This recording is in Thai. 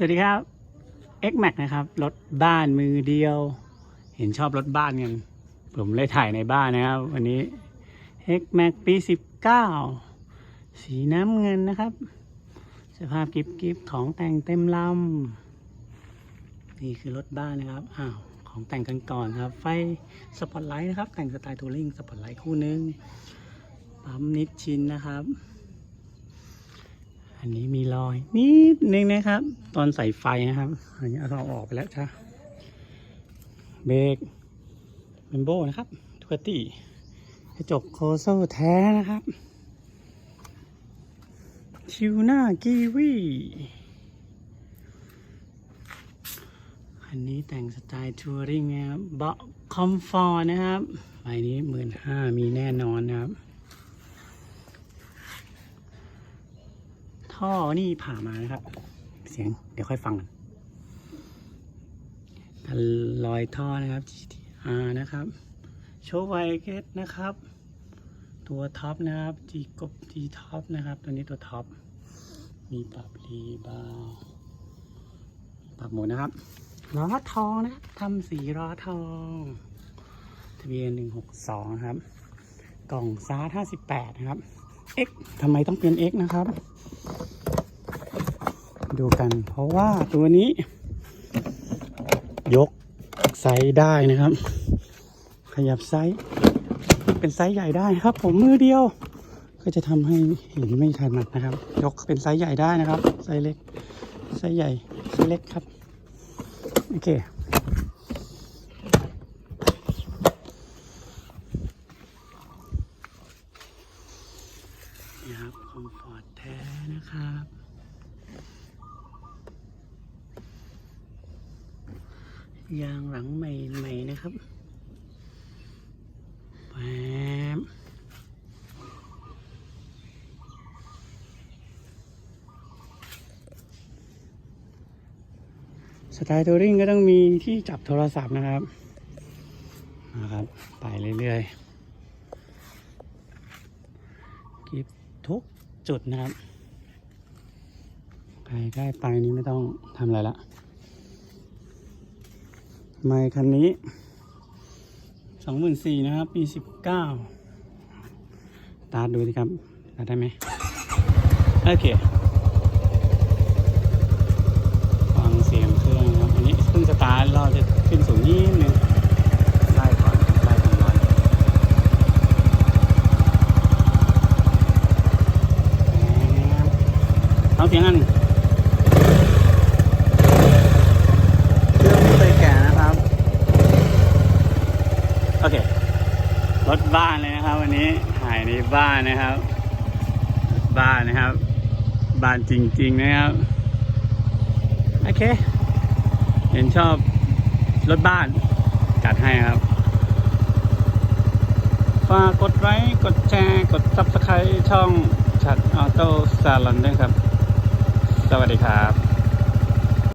สวัสดีครับ X Max นะครับ รถบ้านมือเดียว เห็นชอบรถบ้านกัน ผมเลยถ่ายในบ้านนะครับ วันนี้ X Max ปี 19 สีน้ำเงินนะครับ สภาพกิฟกิฟของแต่งเต็มลำ นี่คือรถบ้านนะครับ อ้าว ของแต่งกันก่อนครับ ไฟสปอตไลท์นะครับ แต่งสไตล์ทัวริงสปอตไลท์คู่นึง ปั๊มนิดชินนะครับ อันนี้มีรอยนิดนึงนะครับ ตอนใส่ไฟนะครับอันนี้เอาออกไปแล้วจ้ะเบรกเบมโบนะครับทุกตี้กระจกโคโซแท้นะครับ ชิวหน้ากีวีอันนี้แต่งสไตล์ทัวริงนะครับ เบาะคอมฟอร์นะครับใบนี้หมื่นห้ามีแน่นอนนะครับ ท่อนี่ผ่ามานะครับ เสียงเดี๋ยวค่อยฟังกันกันรอยท่อนะครับ GTR นะครับ โชว์ไวเกตนะครับ ตัวท็อปนะครับ G กบ G ท็อปนะครับ ตัวนี้ตัวท็อป มีปรับรีบาปรับหมุนะครับล้อทองนะครับทำสีล้อทองทะเบียน162นะครับ กล่องซาร์58นะครับ X ทำไมต้องเป็น X นะครับ ดูกันเพราะว่าตัวนี้ ยกไซส์ได้นะครับ ขยับไซส์เป็นไซส์ใหญ่ได้ครับ ผมมือเดียว ก็จะทำให้เห็นไม่ถนัดนะครับ ยกเป็นไซส์ใหญ่ได้นะครับ ไซส์เล็ก ไซส์ใหญ่ ไซส์เล็กครับ โอเค นี่ครับ ค อมฟอร์ตแท้นะครับยางหลังใหม่ๆนะครับแป๊บสไตล์ทัวริงก็ต้องมีที่จับโทรศัพท์นะครับ นะครับ ไปเรื่อยๆกิบทุก จุดนะครับใกล้ไปนี้ไม่ต้องทำอะไรละไมค์คันนี้สองหมื่นสี่นะครับ ปีสิบเก้าตาดูสิครับตาได้ไหมโอเค ฟังเสียงเครื่องนะครับ อันนี้เพิ่งสตาร์ทเราจะขึ้นสูงนิดนึงไล่ก่อนไล่ก่อนร้อน เอาเสียงอันเครื่องไม่เคยแก่นะครับ โอเค รถบ้านเลยนะครับ วันนี้ถ่ายในบ้านนะครับรถบ้านนะครับ บ้านจริง ๆ นะครับ โอเค เห็นชอบรถบ้านจัดให้ครับฝากกดไลค์ กดแชร์ กด subscribe ช่องชัดออโต้ซาลอนด้วยครับ สวัสดีครับ